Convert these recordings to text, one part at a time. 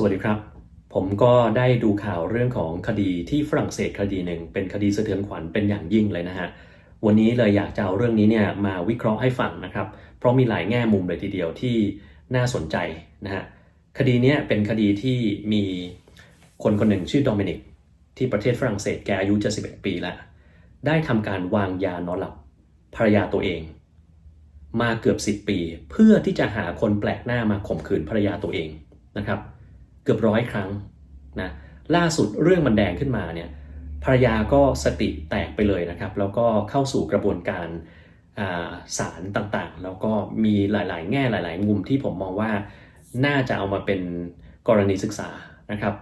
สวัสดีครับ ผมก็ได้ดูข่าวเรื่องของคดีที่ฝรั่งเศสคดีหนึ่งเป็นคดีสะเทือนขวัญเป็นอย่างยิ่งเลยนะฮะวันนี้เลยอยากจะเอาเรื่องนี้เนี่ยมาวิเคราะห์ให้ฟังนะครับ เพราะมีหลายแง่มุมเลยทีเดียวที่น่าสนใจนะฮะคดีเนี้ยเป็นคดีที่มีคนคนหนึ่งชื่อโดมินิกที่ประเทศฝรั่งเศสแกอายุจะ11 ปีแล้ว ได้ทำการวางยานอนหลับภรรยาตัวเอง มาเกือบ 10 ปี เพื่อที่จะหาคนแปลกหน้ามาข่มขืนภรรยาตัวเองนะครับ กือบร้อยครั้งนะล่าสุดเรื่องมันแดงขึ้นมาเนี่ยภรรยาก็สติแตกไปเลยนะครับ แล้วก็เข้าสู่กระบวนการอ่าศาลต่างๆ แล้วก็มีหลาย ๆ แง่หลาย ๆ มุมที่ผมมองว่าน่าจะเอามาเป็นกรณีศึกษานะครับ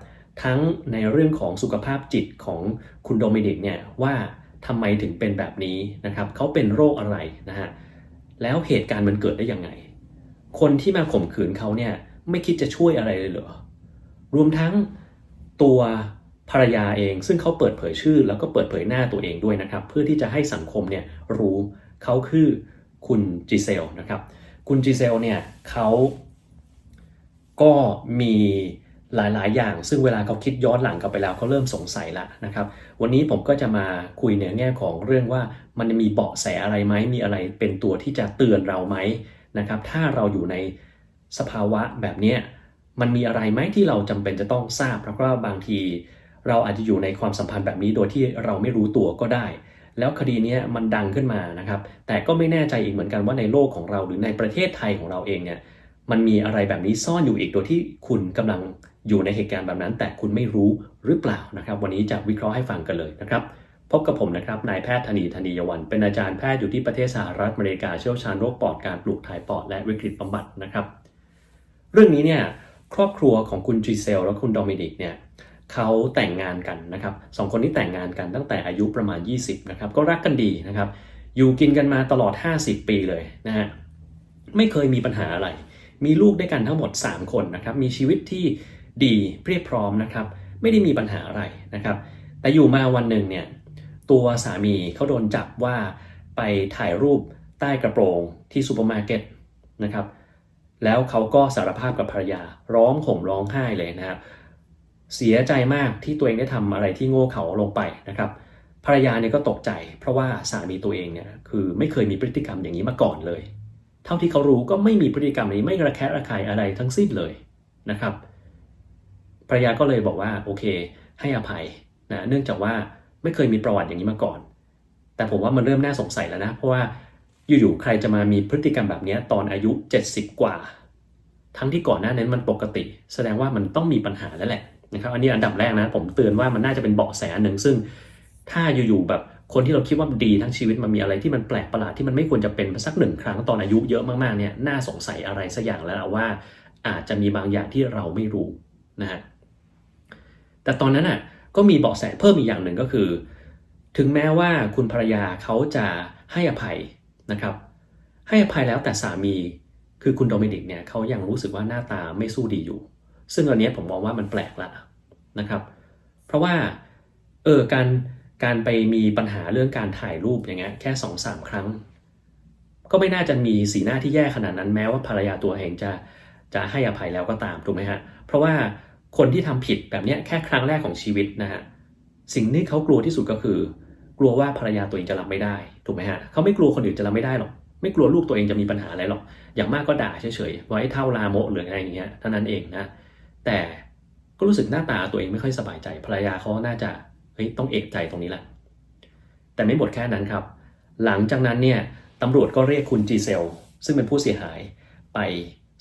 ทั้งในเรื่องของสุขภาพจิตของคุณโดมินิกเนี่ยว่าทำไมถึงเป็นแบบนี้นะครับเขาเป็นโรคอะไรนะฮะแล้วเหตุการณ์มันเกิดได้ยังไง คนที่มาข่มขืนเขาเนี่ยไม่คิดจะช่วยอะไรเลยเหรอ รวมทั้งตัวภรรยาเอง ซึ่งเขาเปิดเผยชื่อ แล้วก็เปิดเผยหน้าตัวเองด้วยนะครับ เพื่อที่จะให้สังคมเนี่ยรู้เขาคือคุณจิเซลนะครับ คุณจิเซลเนี่ยเขาก็มีหลายๆ อย่าง ซึ่งเวลาเขาคิดย้อนหลังกลับไปแล้วเขาเริ่มสงสัยละนะครับ วันนี้ผมก็จะมาคุยในแง่ของเรื่องว่ามันมีเบาะแสอะไรไหมมีอะไรเป็นตัวที่จะเตือนเราไหมนะครับ ถ้าเราอยู่ในสภาวะแบบนี้ มันมีอะไรไหมที่เราจำเป็นจะต้องทราบ เพราะว่าบางทีเราอาจจะอยู่ในความสัมพันธ์แบบนี้โดยที่เราไม่รู้ตัวก็ได้ แล้วคดีนี้มันดังขึ้นมานะครับ แต่ก็ไม่แน่ใจอีกเหมือนกันว่าในโลกของเราหรือในประเทศไทยของเราเองเนี่ยมันมีอะไรแบบนี้ซ่อนอยู่อีกโดยที่คุณกำลังอยู่ในเหตุการณ์แบบนั้น แต่คุณไม่รู้หรือเปล่านะครับ วันนี้จะวิเคราะห์ให้ฟังกันเลยนะครับพบกับผมนะครับนายแพทย์ธนีธนียวัน เป็นอาจารย์แพทย์อยู่ที่ประเทศสหรัฐอเมริกาเชี่ยวชาญโรคปอดการปลูกถ่ายปอดและวิกฤตบำบัดนะครับ เรื่องนี้เนี่ย ครอบครัวของคุณจีเซลและคุณโดมินิกเนี่ยเขาแต่งงานกันนะครับสองคนนี้แต่งงานกันตั้งแต่อายุประมาณ 20นะครับก็รักกันดีนะครับอยู่กินกันมาตลอด 50 ปีเลยนะฮะไม่เคยมีปัญหาอะไร มีลูกด้วยกันทั้งหมด 3 คนนะครับมีชีวิตที่ดีเรียบพร้อมนะครับไม่ได้มีปัญหาอะไรนะครับแต่อยู่มาวันหนึ่งเนี่ยตัวสามีเขาโดนจับว่าไปถ่ายรูปใต้กระโปรงที่ซูเปอร์มาร์เก็ตนะครับ แล้วเขาก็สารภาพกับภรรยา ร้องห่มร้องไห้เลยนะครับเสียใจมากที่ตัวเองได้ทำอะไรที่โง่เขลาลงไปนะครับ ภรรยาเนี่ยก็ตกใจ เพราะว่าสามีตัวเองเนี่ยคือไม่เคยมีพฤติกรรมอย่างนี้มาก่อนเลย เท่าที่เขารู้ก็ไม่มีพฤติกรรมนี้ไม่ระแคะระคายอะไรทั้งสิ้นเลยนะครับ ภรรยาก็เลยบอกว่าโอเค ให้อภัยนะเนื่องจากว่าไม่เคยมีประวัติอย่างนี้มาก่อน แต่ผมว่ามันเริ่มน่าสงสัยแล้วนะ เพราะว่า อยู่ๆใครจะมามีพฤติกรรมแบบนี้ตอนอายุ 70 กว่า ทั้งที่ก่อนหน้านั้นมันปกติ แสดงว่ามันต้องมีปัญหาแล้วแหละนะครับอันนี้อันดับแรกนะ ผมเตือนว่ามันน่าจะเป็นเบาะแสหนึ่งซึ่ง ถ้าอยู่ๆแบบคนที่เราคิดว่าดีทั้งชีวิตมันมีอะไรที่มันแปลกประหลาดที่มันไม่ควรจะเป็นสักหนึ่งครั้งตอนอายุเยอะมากๆเนี่ยน่าสงสัยอะไรสักอย่างแล้วว่า อาจจะมีบางอย่างที่เราไม่รู้นะฮะแต่ตอนนั้นอะก็มีเบาะแสเพิ่มอีกอย่างหนึ่งก็คือ ถึงแม้ว่าคุณภรรยาเขาจะให้อภัย นะครับ ให้อภัยแล้วแต่สามีคือคุณโดมินิกเนี่ยเขายังรู้สึกว่าหน้าตาไม่สู้ดีอยู่ ซึ่งอันนี้ผมมองว่ามันแปลกละนะครับ เพราะว่าเออการการไปมีปัญหาเรื่องการถ่ายรูปอย่างเงี้ยแค่สองสามครั้ง ก็ไม่น่าจะมีสีหน้าที่แย่ขนาดนั้นแม้ว่าภรรยาตัวเองจะจะให้อภัยแล้วก็ตามถูกไหมฮะเพราะว่าคนที่ทำผิดแบบเนี้ยแค่ครั้งแรกของชีวิตนะฮะสิ่งที่เขากลัวที่สุดก็คือ กลัวว่าภรรยาตัวเองจะรับไม่ได้ถูกไหมฮะเขาไม่กลัวคนอื่นจะรับไม่ได้หรอกไม่กลัวลูกตัวเองจะมีปัญหาอะไรหรอก อย่างมากก็ด่าเฉยๆว่าไอ้เท่าลาโมหรืออะไรอย่างเงี้ยเท่านั้นเองนะ แต่ก็รู้สึกหน้าตาตัวเองไม่ค่อยสบายใจภรรยาเขาน่าจะเฮ้ยต้องเอกใจตรงนี้แหละแต่ไม่หมดแค่นั้นครับ หลังจากนั้นเนี่ยตำรวจก็เรียกคุณจีเซลซึ่งเป็นผู้เสียหายไป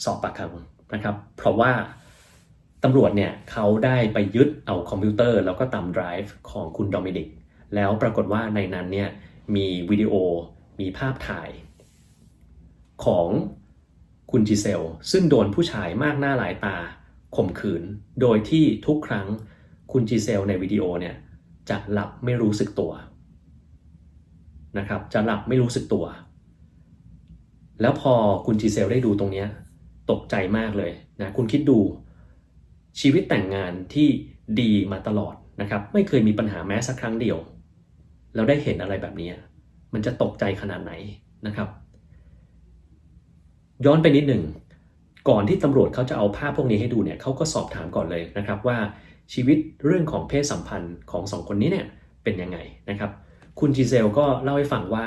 สอบปากคำนะครับ เพราะว่าตำรวจเนี่ยเขาได้ไปยึดเอาคอมพิวเตอร์แล้วก็ตามไดรฟ์ของคุณโดมินิก แล้วปรากฏว่าในนั้นเนี่ยมีวิดีโอมีภาพถ่าย ของคุณจีเซล ซึ่งโดนผู้ชายมากหน้าหลายตาข่มขืน โดยที่ทุกครั้งคุณจีเซลในวิดีโอเนี่ยจะหลับไม่รู้สึกตัวนะครับจะหลับไม่รู้สึกตัว แล้วพอคุณจีเซลได้ดูตรงนี้ตกใจมากเลยนะคุณคิดดูชีวิตแต่งงานที่ดีมาตลอดนะครับไม่เคยมีปัญหาแม้สักครั้งเดียว แล้วได้เห็นอะไรแบบนี้ มันจะตกใจขนาดไหนนะครับ ย้อนไปนิดหนึ่งก่อนที่ตำรวจเขาจะเอาภาพพวกนี้ให้ดูเนี่ยเขาก็สอบถามก่อนเลยนะครับว่าชีวิตเรื่องของเพศสัมพันธ์ของสองคนนี้เนี่ยเป็นยังไงนะครับ คุณจีเซลก็เล่าให้ฟังว่า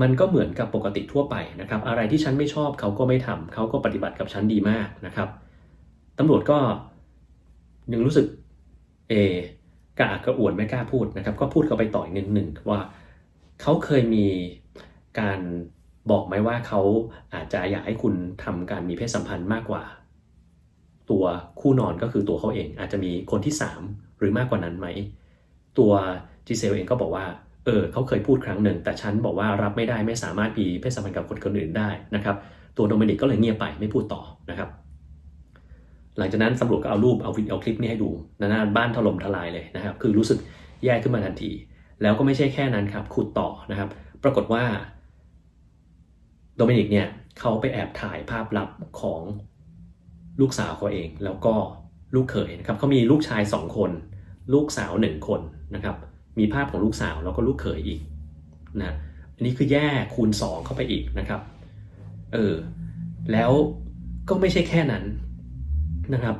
มันก็เหมือนกับปกติทั่วไปนะครับ อะไรที่ฉันไม่ชอบเขาก็ไม่ทำเขาก็ปฏิบัติกับฉันดีมากนะครับตำรวจก็ยังรู้สึกเอ กระอักกระอ่วนไม่กล้าพูดนะครับ ก็พูดเข้าไปต่ออีกนิดหนึ่งว่าเขาเคยมีการบอกไหมว่าเขาอาจจะอยากให้คุณทำการมีเพศสัมพันธ์มากกว่า ตัวคู่นอนก็คือตัวเขาเอง อาจจะมีคนที่ 3 หรือมากกว่านั้นไหม ตัวจีเซลเองก็บอกว่าเออเขาเคยพูดครั้งหนึ่ง แต่ฉันบอกว่ารับไม่ได้ไม่สามารถมีเพศสัมพันธ์กับคนคนอื่นได้นะครับ ตัวโดมินิกก็เลยเงียบไปไม่พูดต่อนะครับ หลังจากนั้นตำรวจก็เอารูปเอาวิดีโอคลิปนี้ให้ดูนะนะบ้านถล่มทลายเลยนะครับ คือรู้สึกแย่ขึ้นมาทันที แล้วก็ไม่ใช่แค่นั้นครับขุดต่อนะครับ ปรากฏว่าโดมินิกเนี่ยเขาไปแอบถ่ายภาพลับของลูกสาวเขาเอง แล้วก็ลูกเขยนะครับเขามีลูกชายสองคน ลูกสาวหนึ่งคนนะครับ มีภาพของลูกสาวแล้วก็ลูกเขยอีกนะอันนี้คือแย่คูณ 2 เข้าไปอีกนะครับเออแล้วก็ไม่ใช่แค่นั้น นะครับ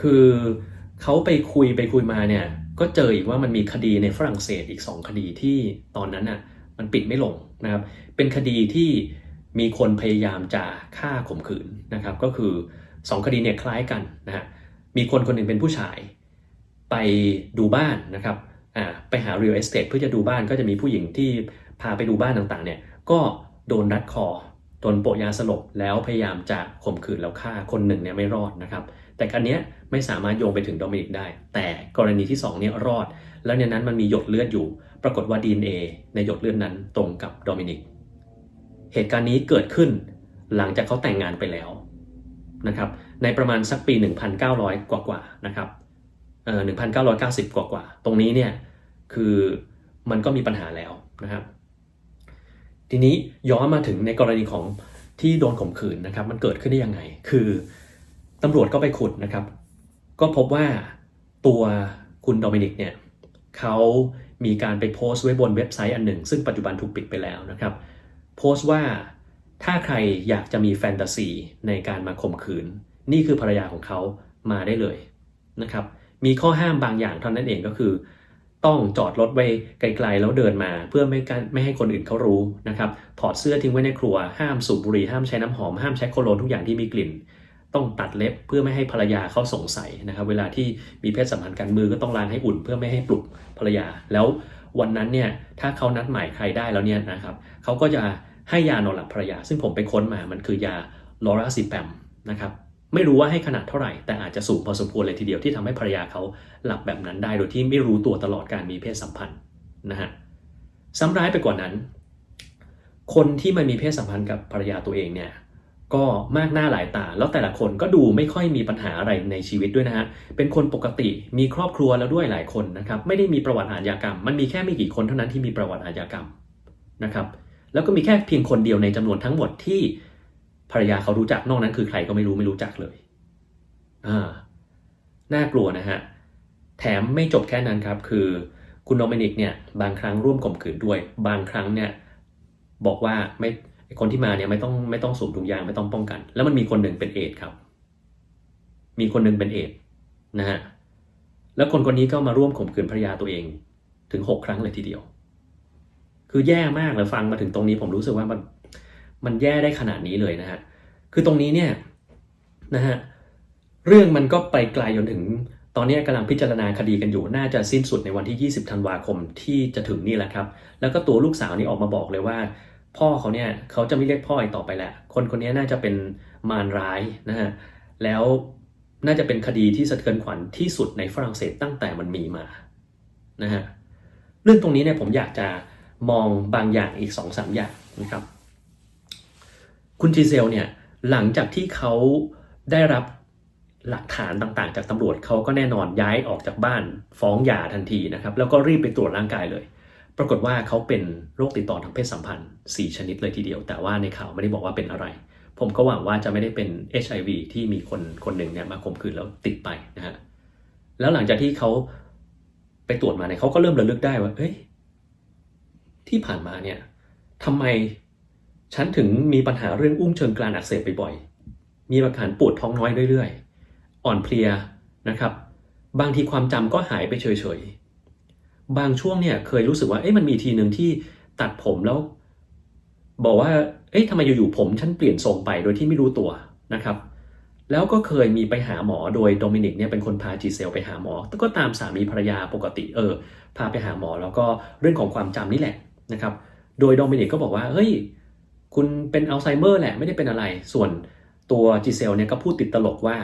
คือเขาไปคุยไปคุยมาเนี่ยก็เจออีกว่ามันมีคดีในฝรั่งเศสอีก 2 คดีที่ตอนนั้นอะมันปิดไม่ลงนะครับ เป็นคดีที่มีคนพยายามจะฆ่าข่มขืนนะครับ ก็คือ 2 คดีเนี่ยคล้ายกันนะฮะมีคนคนหนึ่งเป็นผู้ชาย ไปดูบ้านนะครับอ่าไปหา real estate เพื่อจะดูบ้านก็จะมีผู้หญิงที่พาไปดูบ้านต่างๆเนี่ยก็โดนรัดคอโดนโปะยาสลบแล้วพยายามจะข่มขืนแล้วฆ่าคนหนึ่งเนี่ยไม่รอดนะครับ แต่การนี้ไม่สามารถโยงไปถึงโดมินิกได้ แต่กรณีที่2เนี่ยรอด แล้วในนั้นมันมีหยดเลือดอยู่ ปรากฏว่า DNA ในหยดเลือดนั้นตรงกับโดมินิก เหตุการณ์นี้เกิดขึ้นหลังจากเขาแต่งงานไปแล้วนะครับ ในประมาณสักปี 1,900 กว่ากว่านะครับเอ่อ1,990 กว่ากว่า ตรงนี้เนี่ยคือมันก็มีปัญหาแล้วนะครับ ทีนี้ย้อนมาถึงในกรณีของที่โดนข่มขืนนะครับ มันเกิดขึ้นได้ยังไง คือ ตำรวจก็ไปขุดนะครับ ก็พบว่าตัวคุณโดมินิกเนี่ยเขามีการไปโพสต์ไว้บนเว็บไซต์อันหนึ่ง ซึ่งปัจจุบันถูกปิดไปแล้วนะครับ โพสต์ว่าถ้าใครอยากจะมีแฟนตาซีในการมาข่มขืน นี่คือภรรยาของเขามาได้เลยนะครับ มีข้อห้ามบางอย่างเท่านั้นเองก็คือ ต้องจอดรถไว้ไกลๆแล้วเดินมา เพื่อไม่กันไม่ให้คนอื่นเขารู้นะครับ ถอดเสื้อทิ้งไว้ในครัวห้ามสูบบุหรี่ห้ามใช้น้ำหอมห้ามใช้โคโลนทุกอย่างที่มีกลิ่น ต้องตัดเล็บเพื่อไม่ให้ภรรยาเขาสงสัยนะครับ เวลาที่มีเพศสัมพันธ์กันมือก็ต้องล้างให้อุ่นเพื่อไม่ให้ปลุกภรรยา แล้ววันนั้นเนี่ยถ้าเขานัดหมายใครได้แล้วเนี่ยนะครับเขาก็จะให้ยานอนหลับภรรยา ซึ่งผมไปค้นมามันคือยาลอราซิแปมนะครับไม่รู้ว่าให้ขนาดเท่าไหร่ แต่อาจจะสูงพอสมควรเลยทีเดียวที่ทำให้ภรรยาเขาหลับแบบนั้นได้โดยที่ไม่รู้ตัวตลอดการมีเพศสัมพันธ์นะฮะซ้ำร้ายไปกว่านั้น คนที่มามีเพศสัมพันธ์กับภรรยาตัวเองเนี่ย ก็มากหน้าหลายตา แล้วแต่ละคนก็ดูไม่ค่อยมีปัญหาอะไรในชีวิตด้วยนะฮะ เป็นคนปกติมีครอบครัวแล้วด้วยหลายคนนะครับ ไม่ได้มีประวัติอาชญากรรม มันมีแค่ไม่กี่คนเท่านั้นที่มีประวัติอาชญากรรมนะครับ แล้วก็มีแค่เพียงคนเดียวในจำนวนทั้งหมดที่ภรรยาเขารู้จักนอกนั้นคือใครก็ไม่รู้ไม่รู้จักเลย อ่า น่ากลัวนะฮะ แถมไม่จบแค่นั้นครับ คือคุณโดมินิกเนี่ยบางครั้งร่วมข่มขืนด้วย บางครั้งเนี่ยบอกว่าไม่ คนที่มาเนี่ยไม่ต้องไม่ต้องสวมถุงยางไม่ต้องป้องกัน แล้วมันมีคนหนึ่งเป็นเอดส์ครับ มีคนหนึ่งเป็นเอดส์นะฮะแล้วคนคนนี้ก็มาร่วมข่มขืนภรรยาตัวเองถึงหกครั้งเลยทีเดียว คือแย่มากเลยฟังมาถึงตรงนี้ผมรู้สึกว่ามันมันแย่ได้ขนาดนี้เลยนะฮะคือตรงนี้เนี่ยนะฮะเรื่องมันก็ไปไกลจนถึงตอนนี้กำลังพิจารณาคดีกันอยู่ น่าจะสิ้นสุดในวันที่ 20 ธันวาคมที่จะถึงนี่แหละครับ แล้วก็ตัวลูกสาวนี่ออกมาบอกเลยว่า พ่อเขาเนี่ยเขาจะไม่เรียกพ่ออีกต่อไปแหล้วคนคนนี้น่าจะเป็นมารร้ายนะฮะแล้วน่าจะเป็นคดีที่สะเทือนขวัญที่สุดในฝรั่งเศสตั้งแต่มันมีมานะฮะเรื่องตรงนี้เนี่ยผมอยากจะมองบางอย่างอีก2อสอย่างนะครับ คุณจีเซลเนี่ยหลังจากที่เขาได้รับหลักฐานต่างๆ จากตำรวจเขาก็แน่นอนย้ายออกจากบ้านฟ้องหย่าทันทีนะครับ แล้วก็รีบไปตรวจร่างกายเลย ปรากฏว่าเขาเป็นโรคติดต่อทางเพศสัมพันธ์ 4 ชนิดเลยทีเดียว แต่ว่าในข่าวไม่ได้บอกว่าเป็นอะไร ผมก็หวังว่าจะไม่ได้เป็น HIV ที่มีคนคนหนึ่งเนี่ยมาข่มขืนแล้วติดไปนะฮะแล้วหลังจากที่เขาไปตรวจมาเนี่ยเขาก็เริ่มระลึกได้ว่าเอ้ยที่ผ่านมาเนี่ยทำไมฉันถึงมีปัญหาเรื่องอุ้งเชิงกรานอักเสบบ่อยๆมีอาการปวดท้องน้อยเรื่อยๆ อ่อนเพลียนะครับ บางทีความจำก็หายไปเฉยๆ บางช่วงเนี่ยเคยรู้สึกว่าเอ๊ะมันมีทีหนึ่งที่ตัดผมแล้ว บอกว่า เอ๊ะทำไมอยู่ๆผมฉันเปลี่ยนทรงไปโดยที่ไม่รู้ตัวนะครับ แล้วก็เคยมีไปหาหมอโดยโดมินิกเนี่ยเป็นคนพาจีเซลไปหาหมอก็ตามสามีภรรยาปกติเออ พาไปหาหมอแล้วก็เรื่องของความจำนี่แหละนะครับ โดยโดมินิกก็บอกว่าเฮ้ยคุณเป็นอัลไซเมอร์แหละไม่ได้เป็นอะไร ส่วนตัวจีเซลเนี่ยก็พูดติดตลกว่า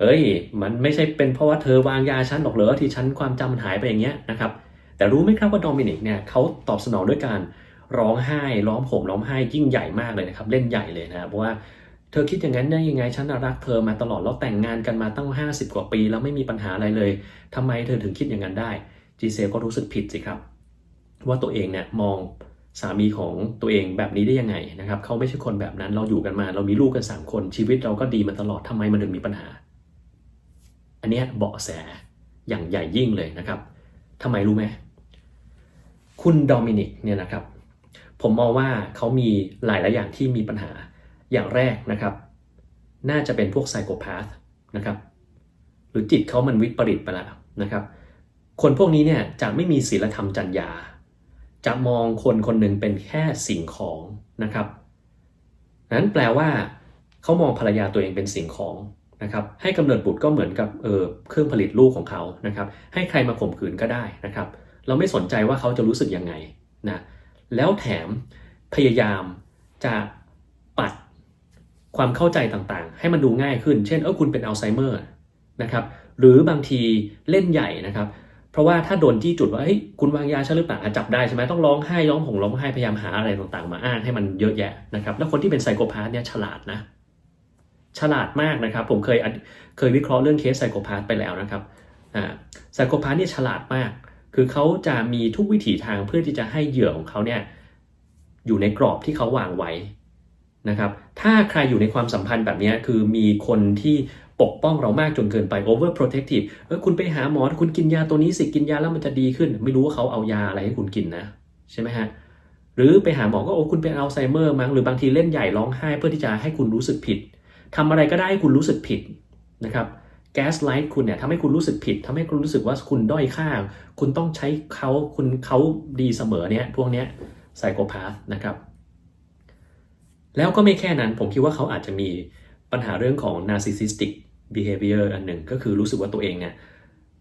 เอ้ย มันไม่ใช่เป็นเพราะว่าเธอวางยาฉันหรอกเหรอที่ฉันความจำมันหายไปอย่างเงี้ยนะครับ แต่รู้ไหมครับว่าโดมินิกเนี่ยเขาตอบสนองด้วยการร้องไห้ร้องผมร้องไห้ยิ่งใหญ่มากเลยนะครับ เล่นใหญ่เลยนะเพราะว่าเธอคิดอย่างนั้นได้ยังไงฉันรักเธอมาตลอดแล้วแต่งงานกันมาตั้ง 50 กว่าปี แล้วไม่มีปัญหาอะไรเลยทำไมเธอถึงคิดอย่างนั้นได้จีเซลก็รู้สึกผิดสิครับ ว่าตัวเองเนี่ยมองสามีของตัวเองแบบนี้ได้ยังไงนะครับเขาไม่ใช่คนแบบนั้นเราอยู่กันมา เรามีลูกกัน 3 คนชีวิตเราก็ดีมาตลอดทำไมมันถึงมีปัญหา อันเนี้ยเบาะแสอย่างใหญ่ยิ่งเลยนะครับทำไมรู้ไหมคุณโดมินิกเนี่ยนะครับ ผมมองว่าเขามีหลายหลายอย่างที่มีปัญหาอย่างแรกนะครับ น่าจะเป็นพวกไซโคพาธนะครับ หรือจิตเขามันวิปริตไปแล้วนะครับ คนพวกนี้เนี่ยจะไม่มีศีลธรรมจรรยาจะมองคนคนหนึ่งเป็นแค่สิ่งของนะครับนั้นแปลว่าเขามองภรรยาตัวเองเป็นสิ่งของ นะครับให้กำเนิดบุตรก็เหมือนกับเออเครื่องผลิตลูกของเขานะครับให้ใครมาข่มขืนก็ได้นะครับ เราไม่สนใจว่าเขาจะรู้สึกยังไงนะแล้วแถมพยายามจะปัดความเข้าใจต่างๆ ให้มันดูง่ายขึ้น เช่นเออคุณเป็นอัลไซเมอร์นะครับหรือบางทีเล่นใหญ่นะครับ เพราะว่าถ้าโดนจี้จุดว่าเฮ้ยคุณวางยาใช่หรือเปล่าจับได้ใช่ไหมต้องร้องไห้ร้องห่มร้องไห้พยายามหาอะไรต่างๆ มาอ้างให้มันเยอะแยะนะครับแล้วคนที่เป็นไซโคพาธเนี่ยฉลาดนะ ฉลาดมากนะครับ ผมเคยเคยวิเคราะห์เรื่องเคสไซโคพาธไปแล้วนะครับอ่าไซโคพาธเนี่ยฉลาดมาก คือเขาจะมีทุกวิถีทางเพื่อที่จะให้เหยื่อของเขาเนี่ยอยู่ในกรอบที่เขาวางไว้นะครับถ้าใครอยู่ในความสัมพันธ์แบบนี้คือมีคนที่ปกป้องเรามากจนเกินไป over protective เออคุณไปหาหมอคุณกินยาตัวนี้สิกินยาแล้วมันจะดีขึ้น ไม่รู้ว่าเขาเอายาอะไรให้คุณกินนะใช่ไหมฮะหรือไปหาหมอก็โอ้คุณเป็นอัลไซเมอร์มั้งหรือบางทีเล่นใหญ่ร้องไห้เพื่อที่จะให้คุณรู้สึกผิด ทำอะไรก็ได้ให้คุณรู้สึกผิดนะครับแก๊สไลท์คุณเนี่ยทำให้คุณรู้สึกผิดทำให้คุณรู้สึกว่าคุณด้อยค่า คุณต้องใช้เขาคุณเขาดีเสมอเนี่ยพวกเนี้ยไซโคพาธนะครับ แล้วก็ไม่แค่นั้นผมคิดว่าเขาอาจจะมีปัญหาเรื่องของ narcissistic behavior อันหนึ่งก็คือรู้สึกว่าตัวเองเนี่ย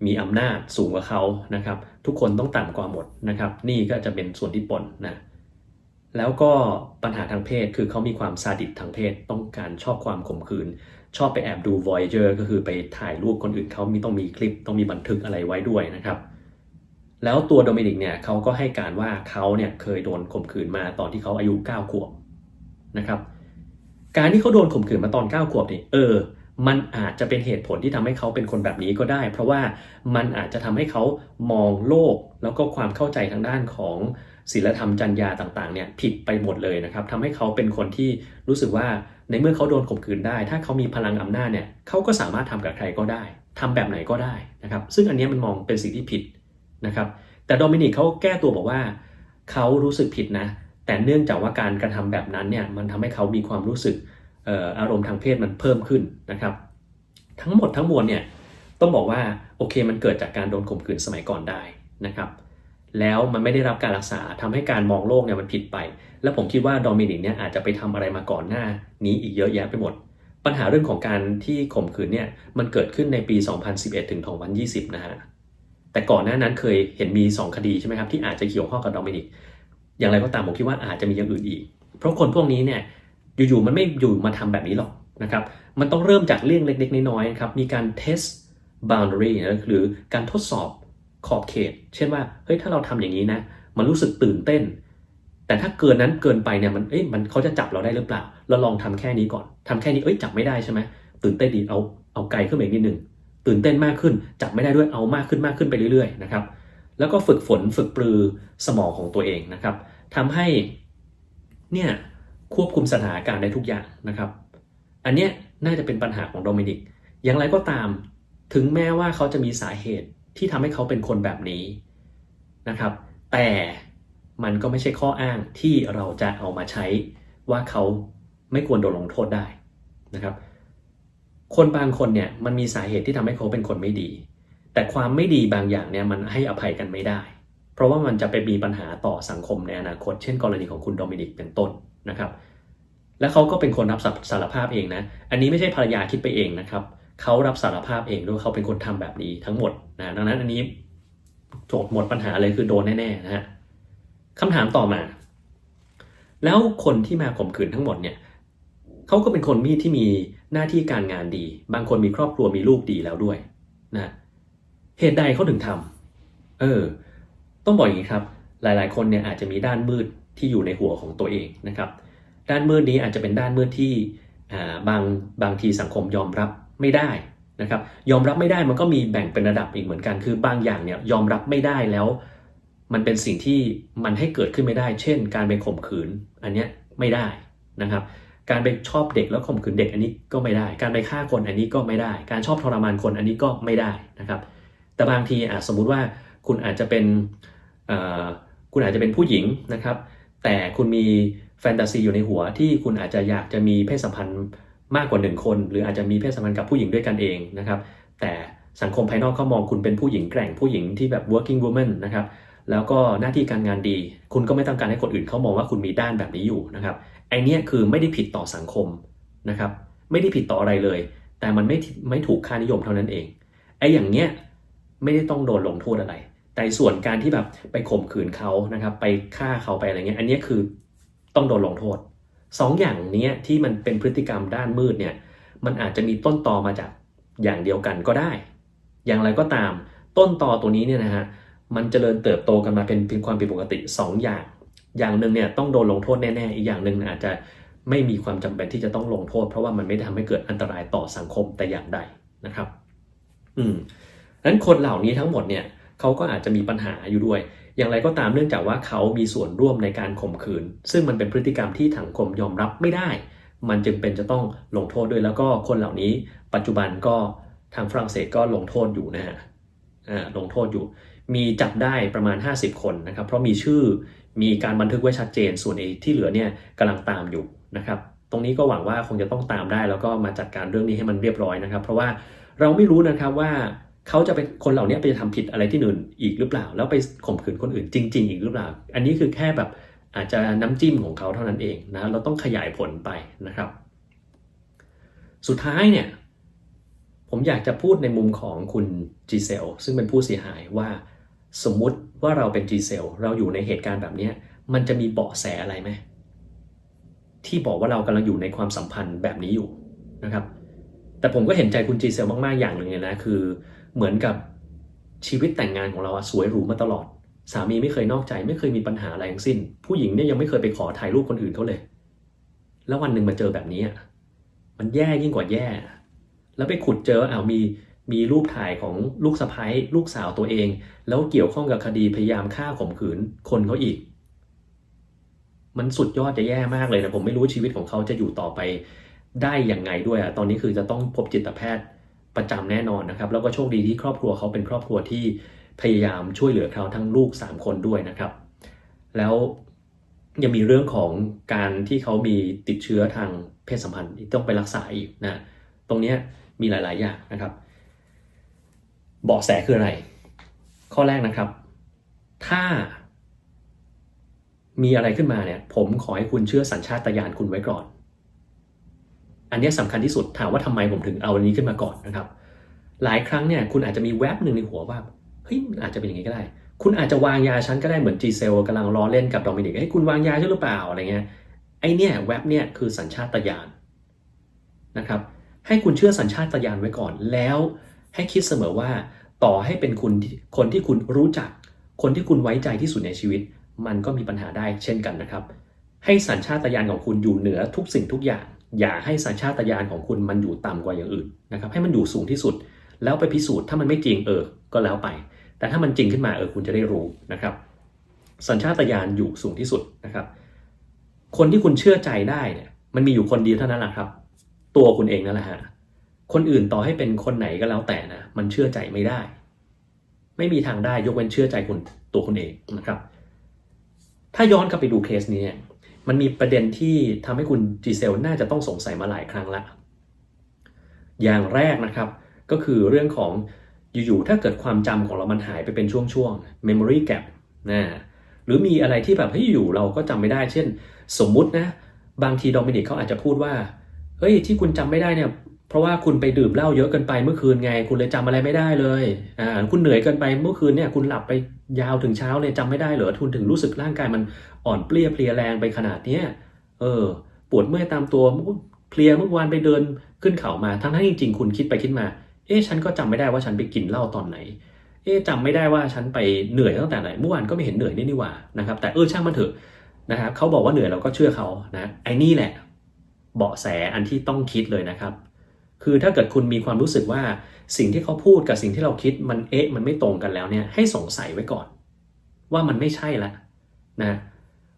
มีอำนาจสูงกว่าเขานะครับ ทุกคนต้องต่ำกว่าหมดนะครับ นี่ก็จะเป็นส่วนที่ปนนะ แล้วก็ปัญหาทางเพศคือเขามีความซาดิสทางเพศต้องการชอบความข่มขืน ชอบไปแอบดู Voyager ก็คือไปถ่ายรูปคนอื่นเขามีต้องมีคลิปต้องมีบันทึกอะไรไว้ด้วยนะครับ แล้วตัวโดมินิกเนี่ยเขาก็ให้การว่าเขาเนี่ยเคยโดนข่มขืนมาตอนที่เขาอายุ 9 ขวบนะครับ การที่เขาโดนข่มขืนมาตอน 9 ขวบนี่เออ มันอาจจะเป็นเหตุผลที่ทำให้เขาเป็นคนแบบนี้ก็ได้ เพราะว่ามันอาจจะทำให้เขามองโลกแล้วก็ความเข้าใจทางด้านของ ศีลธรรมจรรยาต่างๆเนี่ยผิดไปหมดเลยนะครับทำให้เขาเป็นคนที่รู้สึกว่าในเมื่อเขาโดนข่มขืนได้ ถ้าเขามีพลังอำนาจเนี่ยเขาก็สามารถทำกับใครก็ได้ทำแบบไหนก็ได้นะครับ ซึ่งอันนี้มันมองเป็นสิ่งที่ผิดนะครับ แต่โดมินิกเขาแก้ตัวบอกว่าเขารู้สึกผิดนะ แต่เนื่องจากว่าการกระทำแบบนั้นเนี่ยมันทำให้เขามีความรู้สึกอารมณ์ทางเพศมันเพิ่มขึ้นนะครับ ทั้งหมดทั้งมวลเนี่ยต้องบอกว่าโอเคมันเกิดจากการโดนข่มขืนสมัยก่อนได้นะครับ แล้วมันไม่ได้รับการรักษาทำให้การมองโลกเนี่ยมันผิดไป แล้วผมคิดว่าโดมินิกเนี่ยอาจจะไปทำอะไรมาก่อนหน้านี้อีกเยอะแยะไปหมด ปัญหาเรื่องของการที่ข่มขืนเนี่ยมันเกิดขึ้นในปี 2011 ถึง 2020 นะฮะ แต่ก่อนหน้านั้นเคยเห็นมี 2 คดีใช่ไหมครับที่อาจจะเกี่ยวข้องกับโดมินิก อย่างไรก็ตามผมคิดว่าอาจจะมีอย่างอื่นอีก เพราะคนพวกนี้เนี่ยอยู่ๆมันไม่อยู่มาทำแบบนี้หรอกนะครับ มันต้องเริ่มจากเรื่องเล็กๆ น้อยๆครับ มีการ test boundary นะหรือการทดสอบ ขอบเขต เช่นว่าเฮ้ยถ้าเราทำอย่างนี้นะมันรู้สึกตื่นเต้น แต่ถ้าเกินนั้นเกินไปเนี่ยมันเอ้ยมันเขาจะจับเราได้หรือเปล่า เราลองทำแค่นี้ก่อนทำแค่นี้เอ้ยจับไม่ได้ใช่ไหมตื่นเต้นดีเอาเอาไกลขึ้นไปอีกนิดนึงตื่นเต้นมากขึ้น จับไม่ได้ด้วยเอามากขึ้นมากขึ้นไปเรื่อยๆนะครับแล้วก็ฝึกฝนฝึกปรือสมองของตัวเองนะครับทำให้เนี่ยควบคุมสถานการณ์ได้ทุกอย่างนะครับ อันเนี้ยน่าจะเป็นปัญหาของโดมินิก อย่างไรก็ตาม ถึงแม้ว่าเขาจะมีสาเหตุ ที่ทำให้เขาเป็นคนแบบนี้นะครับ แต่มันก็ไม่ใช่ข้ออ้างที่เราจะเอามาใช้ว่าเขาไม่ควรโดนลงโทษได้นะครับ คนบางคนเนี่ยมันมีสาเหตุที่ทำให้เขาเป็นคนไม่ดี แต่ความไม่ดีบางอย่างเนี่ยมันให้อภัยกันไม่ได้ เพราะว่ามันจะไปมีปัญหาต่อสังคมในอนาคต เช่น กรณีของคุณโดมินิกเป็นต้นนะครับ และเขาก็เป็นคนรับสารภาพเองนะ อันนี้ไม่ใช่ภรรยาคิดไปเองนะครับ เขารับสารภาพเองด้วยเขาเป็นคนทำแบบนี้ทั้งหมดนะดังนั้นอันนี้จทย์หมดปัญหาเลยคือโดนแน่ๆนะฮะคำถามต่อมา แล้วคนที่มาข่มขืนทั้งหมดเนี่ยเขาก็เป็นคนมีที่มีหน้าที่การงานดี บางคนมีครอบครัวมีลูกดีแล้วด้วยนะเหตุใดเขาถึงทำเออ ต้องบอกอย่างนี้ครับ หลาย ๆ คนเนี่ยอาจจะมีด้านมืดที่อยู่ในหัวของตัวเองนะครับ ด้านมืดนี้อาจจะเป็นด้านมืดที่บางบางทีสังคมยอมรับ ไม่ได้นะครับยอมรับไม่ได้มันก็มีแบ่งเป็นระดับอีกเหมือนกัน คือบางอย่างเนี่ยยอมรับไม่ได้แล้ว มันเป็นสิ่งที่มันให้เกิดขึ้นไม่ได้ เช่น การไปข่มขืนอันเนี้ยไม่ได้นะครับ การไปชอบเด็กแล้วข่มขืนเด็กอันนี้ก็ไม่ได้ การไปฆ่าคนอันนี้ก็ไม่ได้ การชอบทรมานคนอันนี้ก็ไม่ได้นะครับ แต่บางทีอาจสมมุติว่าคุณอาจจะเป็นคุณอาจจะเป็นผู้หญิงนะครับ แต่คุณมีแฟนตาซีอยู่ในหัวที่คุณอาจจะอยากจะมีเพศสัมพันธ์ มากกว่าหนึ่งคน หรืออาจจะมีเพศสัมพันธ์กับผู้หญิงด้วยกันเองนะครับแต่สังคมภายนอกเขามองคุณเป็นผู้หญิงแกร่งผู้หญิงที่แบบ working woman นะครับแล้วก็หน้าที่การงานดี คุณก็ไม่ต้องการให้คนอื่นเขามองว่าคุณมีด้านแบบนี้อยู่นะครับไอเนี้ยคือไม่ได้ผิดต่อสังคมนะครับไม่ได้ผิดต่ออะไรเลย แต่มันไม่ไม่ถูกค่านิยมเท่านั้นเองไออย่างเนี้ยไม่ได้ต้องโดนลงโทษอะไร แต่ส่วนการที่แบบไปข่มขืนเขานะครับไปฆ่าเขาไปอะไรเงี้ยอันนี้คือต้องโดนลงโทษ สองอย่างนี้ที่มันเป็นพฤติกรรมด้านมืดเนี่ยมันอาจจะมีต้นตอมาจากอย่างเดียวกันก็ได้ อย่างไรก็ตามต้นตอตัวนี้เนี่ยนะฮะมันจเจริญเติบโตกันมาเป็นเพียงความผิดปกติ 2 อย่าง อย่างหนึ่งเนี่ยต้องโดนลงโทษแน่ๆ อีกอย่างหนึ่งอาจจะไม่มีความจำเป็นที่จะต้องลงโทษ เพราะว่ามันไม่ได้ทำให้เกิดอันตรายต่อสังคมแต่อย่างใดนะครับ อืมนั้นคนเหล่านี้ทั้งหมดเนี่ยเขาก็อาจจะมีปัญหาอยู่ด้วย อย่างไรก็ตามเนื่องจากว่าเขามีส่วนร่วมในการข่มขืน ซึ่งมันเป็นพฤติกรรมที่ถังคมยอมรับไม่ได้ มันจึงเป็นจะต้องลงโทษด้วยแล้วก็คนเหล่านี้ ปัจจุบันก็ทางฝรั่งเศสก็ลงโทษอยู่นะฮะลงโทษอยู่ มีจับได้ประมาณ 50 คนนะครับ เพราะมีชื่อมีการบันทึกไว้ชัดเจน ส่วนไอ้ที่เหลือเนี่ยกำลังตามอยู่นะครับตรงนี้ก็หวังว่าคงจะต้องตามได้แล้วก็มาจัดการเรื่องนี้ให้มันเรียบร้อยนะครับ เพราะว่าเราไม่รู้นะครับว่า เขาจะเป็นคนเหล่านี้ไปทำผิดอะไรที่อื่นอีกหรือเปล่า แล้วไปข่มขืนคนอื่นจริง ๆ อีกหรือเปล่า อันนี้คือแค่แบบอาจจะน้ำจิ้มของเขาเท่านั้นเองนะเราต้องขยายผลไปนะครับ สุดท้ายเนี่ยผมอยากจะพูดในมุมของคุณจีเซลซึ่งเป็นผู้เสียหายว่าสมมุติว่าเราเป็นจีเซลเราอยู่ในเหตุการณ์แบบนี้มันจะมีเบาะแสอะไรไหมที่บอกว่าเรากำลังอยู่ในความสัมพันธ์แบบนี้อยู่นะครับ แต่ผมก็เห็นใจคุณจีเซลมาก ๆ อย่างหนึ่งเลยนะคือ เหมือนกับชีวิตแต่งงานของเราอะสวยหรูมาตลอด สามีไม่เคยนอกใจไม่เคยมีปัญหาอะไรทั้งสิ้น ผู้หญิงเนี่ยยังไม่เคยไปขอถ่ายรูปคนอื่นเขาเลย แล้ววันหนึ่งมาเจอแบบนี้มันแย่ยิ่งกว่าแย่ แล้วไปขุดเจออ้าวมีมีรูปถ่ายของลูกสะพ้ยลูกสาวตัวเอง แล้วเกี่ยวข้องกับคดีพยายามฆ่าข่มขืนคนเขาอีก มันสุดยอดจะแย่มากเลยนะผมไม่รู้ชีวิตของเขาจะอยู่ต่อไปได้อย่างไงด้วยอะตอนนี้คือจะต้องพบจิตแพทย์ ประจำแน่นอนนะครับแล้วก็โชคดีที่ครอบครัวเขาเป็นครอบครัวที่พยายามช่วยเหลือเขาทั้งลูก 3 คนด้วยนะครับ แล้วยังมีเรื่องของการที่เขามีติดเชื้อทางเพศสัมพันธ์ที่ต้องไปรักษาอีกนะตรงนี้มีหลาย ๆ อย่างนะครับ เบาะแสคืออะไร ข้อแรกนะครับ ถ้ามีอะไรขึ้นมาเนี่ย ผมขอให้คุณเชื่อสัญชาตญาณคุณไว้ก่อน อันนี้สำคัญที่สุดถามว่าทำไมผมถึงเอาอันนี้ขึ้นมาก่อนนะครับ หลายครั้งเนี่ยคุณอาจจะมีแวบหนึ่งในหัวว่าเฮ้ยมันอาจจะเป็นอย่างนี้ก็ได้ คุณอาจจะวางยาฉันก็ได้เหมือนจีเซลกำลังล้อเล่นกับโดมินิกเฮ้ยคุณวางยาใช่หรือเปล่าอะไรเงี้ยไอเนี่ยแวบเนี่ยคือสัญชาตญาณนะครับให้คุณเชื่อสัญชาตญาณไว้ก่อนแล้วให้คิดเสมอว่าต่อให้เป็นคุณคนที่คุณรู้จัก คนที่คุณไว้ใจที่สุดในชีวิต มันก็มีปัญหาได้เช่นกันนะครับ ให้สัญชาตญาณของคุณอยู่เหนือทุกสิ่งทุกอย่าง อย่าให้สัญชาตญาณของคุณมันอยู่ต่ำกว่าอย่างอื่นนะครับให้มันอยู่สูงที่สุด แล้วไปพิสูจน์ถ้ามันไม่จริงเออก็แล้วไป แต่ถ้ามันจริงขึ้นมาเออคุณจะได้รู้นะครับ สัญชาตญาณอยู่สูงที่สุดนะครับ คนที่คุณเชื่อใจได้เนี่ยมันมีอยู่คนเดียวเท่านั้นแหละครับ ตัวคุณเองนั่นแหละฮะคนอื่นต่อให้เป็นคนไหนก็แล้วแต่นะมันเชื่อใจไม่ได้ ไม่มีทางได้ยกเว้นเชื่อใจคุณตัวคุณเองนะครับ ถ้าย้อนกลับไปดูเคสนี้ มันมีประเด็นที่ทำให้คุณจีเซลน่าจะต้องสงสัยมาหลายครั้งละ อย่างแรกนะครับ ก็คือเรื่องของอยู่ๆ ถ้าเกิดความจำของเรามันหายไปเป็นช่วงๆ memory gap นะหรือมีอะไรที่แบบให้อยู่เราก็จำไม่ได้ เช่น สมมุตินะ บางทีโดมินิกเขาอาจจะพูดว่า เฮ้ยที่คุณจำไม่ได้เนี่ย เพราะว่าคุณไปดื่มเหล้าเยอะเกินไปเมื่อคืนไง คุณเลยจำอะไรไม่ได้เลยอ่าคุณเหนื่อยเกินไปเมื่อคืนเนี่ยคุณหลับไปยาวถึงเช้าเนี่ยจำไม่ได้เหรอคุณถึงรู้สึกร่างกายมันอ่อนเปลี้ยเพลียแรงไปขนาดเนี้ยเออ ปวดเมื่อยตามตัวเพลียเมื่อวานไปเดินขึ้นเขามาทั้งที่จริงๆคุณคิดไปคิดมา เอ๊ะฉันก็จำไม่ได้ว่าฉันไปกินเหล้าตอนไหน เอ๊ะจำไม่ได้ว่าฉันไปเหนื่อยตั้งแต่ไหนเมื่อวานก็ไม่เห็นเหนื่อยนี่นี่หว่านะครับ แต่เออช่างมันเถอะนะครับเขาบอกว่าเหนื่อยเราก็เชื่อเขานะไอ้นี่แหละ เบาะแสอันที่ต้องคิดเลยนะครับ คือถ้าเกิดคุณมีความรู้สึกว่าสิ่งที่เขาพูดกับสิ่งที่เราคิดมันเอ๊ะมันไม่ตรงกันแล้วเนี่ยให้สงสัยไว้ก่อน ว่ามันไม่ใช่ละนะ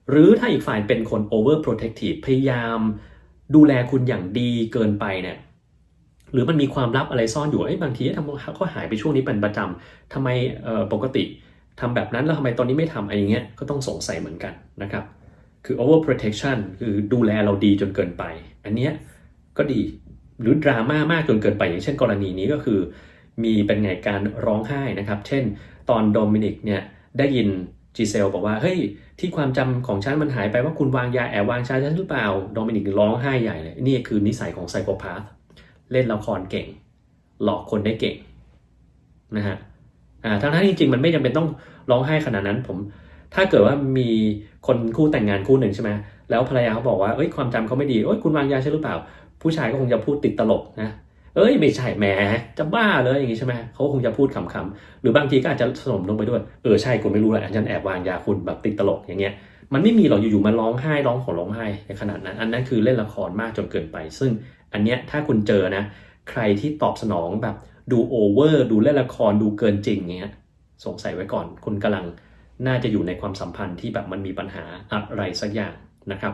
หรือถ้าอีกฝ่ายเป็นคน over protective พยายาม ดูแลคุณอย่างดีเกินไปเนี่ยหรือมันมีความลับอะไรซ่อนอยู่ไอ้บางทีทำเขาหายไปช่วงนี้เป็นประจำทำไมปกติทำแบบนั้นแล้วทำไมตอนนี้ไม่ทำอะไรเงี้ยก็ต้องสงสัยเหมือนกันนะครับคือ over protection คือดูแลเราดีจนเกินไป อันเนี้ยก็ดี หรือดราม่ามากจนเกินไปอย่างเช่นกรณีนี้ก็คือ มีเป็นไงการร้องไห้นะครับ เช่น ตอนโดมินิกเนี่ยได้ยินจีเซลบอกว่าเฮ้ยที่ความจำของฉันมันหายไปว่าคุณวางยาแอบวางชาฉันหรือเปล่าโดมินิกร้องไห้ใหญ่เลยนี่คือนิสัยของไซโคพาธเล่นละครเก่ง หลอกคนได้เก่งนะฮะอ่าทั้งนั้นจริงๆมันไม่จำเป็นต้องร้องไห้ขนาดนั้นผม ถ้าเกิดว่ามีคนคู่แต่งงานคู่หนึ่งใช่ไหมแล้วภรรยาเขาบอกว่าเอ้ยความจำเขาไม่ดีเอ้ยคุณวางยาใช่หรือเปล่า ผู้ชายก็คงจะพูดติดตลกนะเอ้ยไม่ใช่แหมจะบ้าเลยอย่างงี้ใช่ไหมเขาคงจะพูดขำๆหรือบางทีก็อาจจะสนมลงไปด้วยเออใช่คุณไม่รู้แหละฉันแอบวางยาคุณแบบติดตลกอย่างเงี้ยมันไม่มีหรอกอยู่ๆมาร้องไห้ร้องขอร้องไห้ในขนาดนั้น อันนั้นคือเล่นละครมากจนเกินไป ซึ่งอันเนี้ยถ้าคุณเจอนะ ใครที่ตอบสนองแบบดูโอเวอร์ดูเล่นละครดูเกินจริงเงี้ยสงสัยไว้ก่อน คุณกำลังน่าจะอยู่ในความสัมพันธ์ที่แบบมันมีปัญหาอะไรสักอย่างนะครับ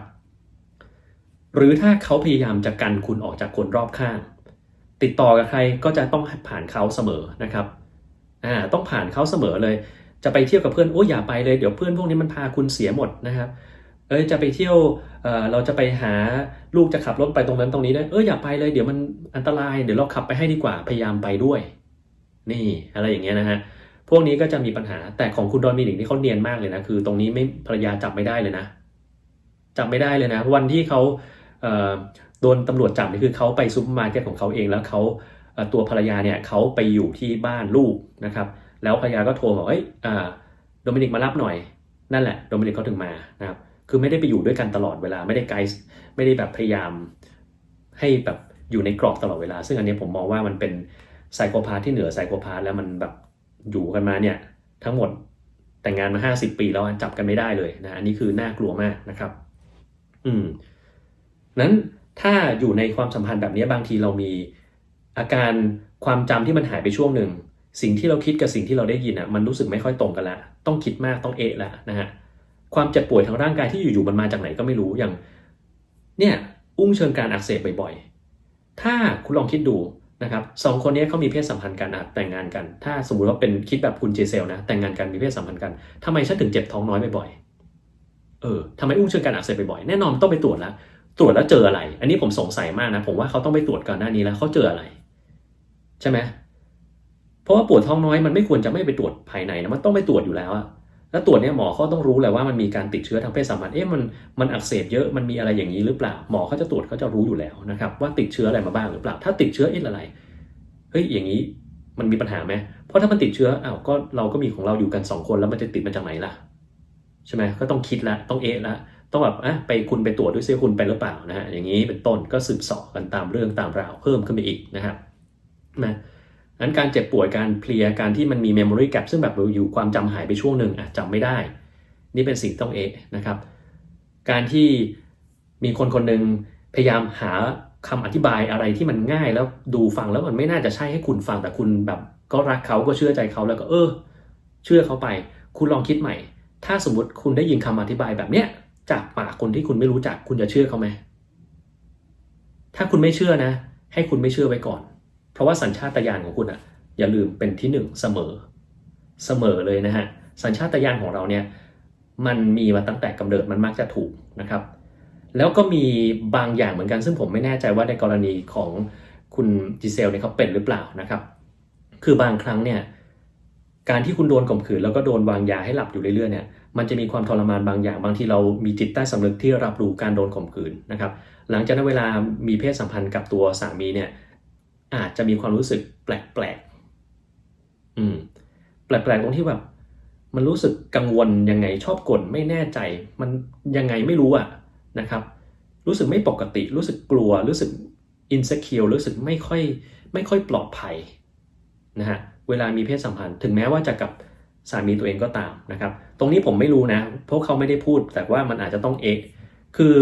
หรือถ้าเขาพยายามจะกันคุณออกจากคนรอบข้าง ติดต่อกับใครก็จะต้องผ่านเขาเสมอนะครับอ่าต้องผ่านเขาเสมอเลย จะไปเที่ยวกับเพื่อนโอ้ยอย่าไปเลยเดี๋ยวเพื่อนพวกนี้มันพาคุณเสียหมดนะครับเอ้ยจะไปเที่ยวเออเราจะไปหาลูกจะขับรถไปตรงนั้นตรงนี้ได้เอออย่าไปเลยเดี๋ยวมันอันตรายเดี๋ยวเราขับไปให้ดีกว่าพยายามไปด้วย นี่อะไรอย่างเงี้ยนะฮะพวกนี้ก็จะมีปัญหาแต่ของคุณดอนมินิกนี่เขาเนียนมากเลยนะคือ ตรงนี้ไม่ภรรยาจับไม่ได้เลยนะจับไม่ได้เลยนะ วันที่เขา โดนตำรวจจับนี่คือเขาไปซูเปอร์มาร์เก็ตของเขาเองแล้วเขาตัวภรรยาเนี่ยเขาไปอยู่ที่บ้านลูกนะครับ แล้วภรรยาก็โทรบอกเอ้ยอ่าโดมินิกมารับหน่อย นั่นแหละโดมินิกเขาถึงมานะครับคือไม่ได้ไปอยู่ด้วยกันตลอดเวลาไม่ได้ไกด์ไม่ได้แบบพยายามให้แบบอยู่ในกรอบตลอดเวลา ซึ่งอันนี้ผมมองว่ามันเป็นไซโคพาธที่เหนือไซโคพาธแล้วมันแบบอยู่กันมาเนี่ยทั้งหมดแต่งงานมา 50 ปีแล้วจับกันไม่ได้เลยนะอันนี้คือน่ากลัวมากนะครับ อืม นั้นถ้าอยู่ในความสัมพันธ์แบบนี้บางทีเรามีอาการความจำที่มันหายไปช่วงหนึ่ง สิ่งที่เราคิดกับสิ่งที่เราได้ยินอะมันรู้สึกไม่ค่อยตรงกันละต้องคิดมากต้องเอะละนะฮะความเจ็บป่วยทางร่างกายที่อยู่ๆมันมาจากไหนก็ไม่รู้อย่างเนี่ยอุ้งเชิงกานอักเสบบ่อยๆ ถ้าคุณลองคิดดูนะครับสองคนนี้เขามีเพศสัมพันธ์กันแต่งงานกัน ถ้าสมมุติว่าเป็นคิดแบบคุณเจเซลนะแต่งงานกันมีเพศสัมพันธ์กันทำไมฉันถึงเจ็บท้องน้อยบ่อยๆเออทำไมอุ้งเชิงกานอักเสบบ่อยๆแน่นอนต้องไปตรวจแล้ว ตรวจแล้วเจออะไร อันนี้ผมสงสัยมากนะ ผมว่าเขาต้องไปตรวจก่อนหน้านี้แล้วเขาเจออะไร ใช่ไหมเพราะว่าปวดท้องน้อยมันไม่ควรจะไม่ไปตรวจภายในนะมันต้องไปตรวจอยู่แล้วอะแล้วตรวจเนี่ยหมอเขาต้องรู้แหละว่ามันมีการติดเชื้อทางเพศสัมพันธ์เอ๊ะมันมันอักเสบเยอะมันมีอะไรอย่างนี้หรือเปล่า หมอเขาจะตรวจเขาจะรู้อยู่แล้วนะครับ ว่าติดเชื้ออะไรมาบ้างหรือเปล่า ถ้าติดเชื้อเอ๊ะอะไรเฮ้ยอย่างนี้มันมีปัญหาไหมเพราะถ้ามันติดเชื้ออ้าวก็เราก็มีของเราอยู่กันสองคนแล้วมันจะติดมาจากไหนล่ะใช่ไหมก็ต้องคิดละต้องเอ๊ะละ ต้องแบบอะไปคุณไปตรวจด้วยซิคุณไปหรือเปล่านะฮะอย่างนี้เป็นต้นก็สืบเสอบกันตามเรื่องตามราวเพิ่มขึ้นไปอีกนะครับนะนั้นการเจ็บป่วยการเพลียการที่มันมี memory gap ซึ่งแบบอยู่ความจำหายไปช่วงหนึ่งอะจำไม่ได้ นี่เป็นสิ่งต้องเอะนะครับ การที่มีคนคนหนึ่งพยายามหาคำอธิบายอะไรที่มันง่ายแล้วดูฟังแล้วมันไม่น่าจะใช่ให้คุณฟังแต่คุณแบบก็รักเขาก็เชื่อใจเขาแล้วก็เออ เชื่อเขาไป คุณลองคิดใหม่ ถ้าสมมติคุณได้ยินคำอธิบายแบบเนี้ย จากปากคนที่คุณไม่รู้จัก คุณจะเชื่อเขาไหม ถ้าคุณไม่เชื่อนะ ให้คุณไม่เชื่อไว้ก่อน เพราะว่าสัญชาตญาณของคุณอะอย่าลืมเป็นที่หนึ่งเสมอ เสมอเลยนะฮะ สัญชาตญาณของเราเนี่ย มันมีมาตั้งแต่กำเนิดมันมักจะถูกนะครับ แล้วก็มีบางอย่างเหมือนกัน ซึ่งผมไม่แน่ใจว่าในกรณีของคุณจิเซลเนี่ยเขาเป็นหรือเปล่านะครับ คือบางครั้งเนี่ย การที่คุณโดนข่มขืนแล้วก็โดนวางยาให้หลับอยู่เรื่อยๆเนี่ย มันจะมีความทรมานบางอย่าง บางทีเรามีจิตใต้สำนึกที่รับรู้การโดนข่มขืนนะครับ หลังจากนั้นเวลามีเพศสัมพันธ์กับตัวสามีเนี่ยอาจจะมีความรู้สึกแปลกๆอืมแปลกๆตรงที่แบบมันรู้สึกกังวลยังไงชอบกลไม่แน่ใจ มันยังไงไม่รู้อะนะครับ รู้สึกไม่ปกติ รู้สึกกลัว รู้สึก insecure รู้สึกไม่ค่อยไม่ค่อยปลอดภัยนะฮะเวลามีเพศสัมพันธ์ ถึงแม้ว่าจะกับ สามีตัวเองก็ตามนะครับ ตรงนี้ผมไม่รู้นะ เพราะเขาไม่ได้พูด แต่ว่ามันอาจจะต้องเอกคือ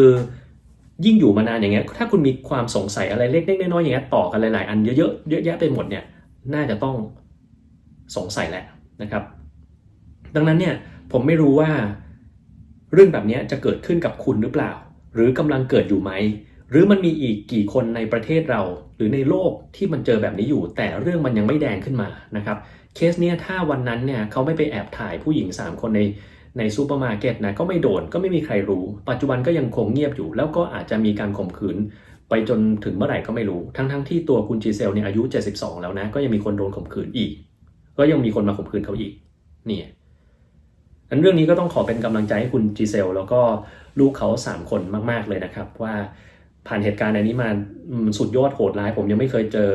ยิ่งอยู่มานานอย่างเงี้ย ถ้าคุณมีความสงสัยอะไรเล็กๆน้อยๆอย่างเงี้ยต่อกันหลายๆ อันเยอะๆเยอะแยะไปหมดเนี่ย น่าจะต้องสงสัยแหละนะครับ ดังนั้นเนี่ยผมไม่รู้ว่าเรื่องแบบนี้จะเกิดขึ้นกับคุณหรือเปล่า หรือกำลังเกิดอยู่ไหม หรือมันมีอีกกี่คนในประเทศเรา หรือในโลกที่มันเจอแบบนี้อยู่ แต่เรื่องมันยังไม่แดงขึ้นมานะครับ เคสเนี้ยถ้าวันนั้นเนี่ยเขาไม่ไปแอบถ่ายผู้หญิง 3 คนในในซูเปอร์มาร์เก็ตนะก็ไม่โดนก็ไม่มีใครรู้ ปัจจุบันก็ยังคงเงียบอยู่ แล้วก็อาจจะมีการข่มขืน ไปจนถึงเมื่อไหร่ก็ไม่รู้ ทั้งทั้งที่ตัวคุณจีเซลเนี่ยอายุ 72 แล้วนะก็ยังมีคนโดนข่มขืนอีก ก็ยังมีคนมาข่มขืนเขาอีกเนี่ยอันเรื่องนี้ก็ต้องขอเป็นกำลังใจให้คุณจีเซลแล้วก็ลูกเขา 3 คนมาก ๆเลยนะครับ ว่าผ่านเหตุการณ์อันนี้มาสุดยอดโหดร้าย ผมยังไม่เคยเจอ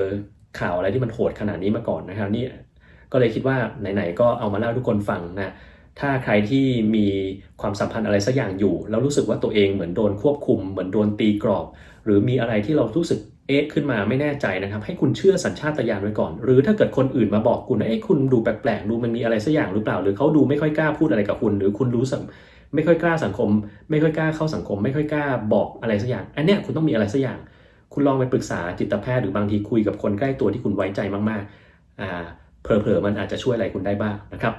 ข่าวอะไรที่มันโหดขนาดนี้มาก่อนนะครับนี่ ก็เลยคิดว่าไหนๆก็เอามาเล่าทุกคนฟังนะถ้าใครที่มีความสัมพันธ์อะไรสักอย่างอยู่ แล้วรู้สึกว่าตัวเองเหมือนโดนควบคุม เหมือนโดนตีกรอบ หรือมีอะไรที่เรารู้สึกเอ๊ะขึ้นมาไม่แน่ใจนะครับ ให้คุณเชื่อสัญชาตญาณไว้ก่อน หรือถ้าเกิดคนอื่นมาบอกคุณว่าเอ๊ะคุณดูแปลกๆดูมันมีอะไรสักอย่างหรือเปล่า หรือเขาดูไม่ค่อยกล้าพูดอะไรกับคุณ หรือคุณรู้สึกไม่ค่อยกล้าสังคม ไม่ค่อยกล้าเข้าสังคม ไม่ค่อยกล้าบอกอะไรสักอย่าง อันเนี้ยคุณต้องมีอะไรสักอย่าง คุณลองไปปรึกษาจิตแพทย์หรือบางทีคุยกับคนใกล้ตัวที่คุณไว้ใจมากๆอ่า เผลอๆมันอาจจะช่วยอะไรคุณได้บ้างนะครับ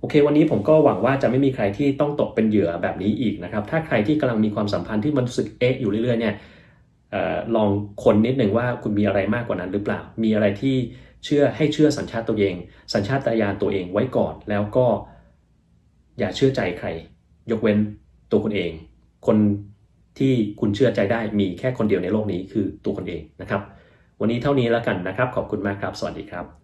โอเค วันนี้ผมก็หวังว่าจะไม่มีใครที่ต้องตกเป็นเหยื่อแบบนี้อีกนะครับ ถ้าใครที่กำลังมีความสัมพันธ์ที่มันรู้สึกเอ๊ะอยู่เรื่อยๆเนี่ยออลองคนนิดหนึ่งว่าคุณมีอะไรมากกว่านั้นหรือเปล่า มีอะไรที่เชื่อให้เชื่อสัญชาติตัวเอง สัญชาตญาณตัวเองไว้ก่อน แล้วก็อย่าเชื่อใจใคร ยกเว้นตัวคุณเอง คนที่คุณเชื่อใจได้มีแค่คนเดียวในโลกนี้คือตัวคนเองนะครับ วันนี้เท่านี้แล้วกันนะครับ ขอบคุณมากครับ สวัสดีครับ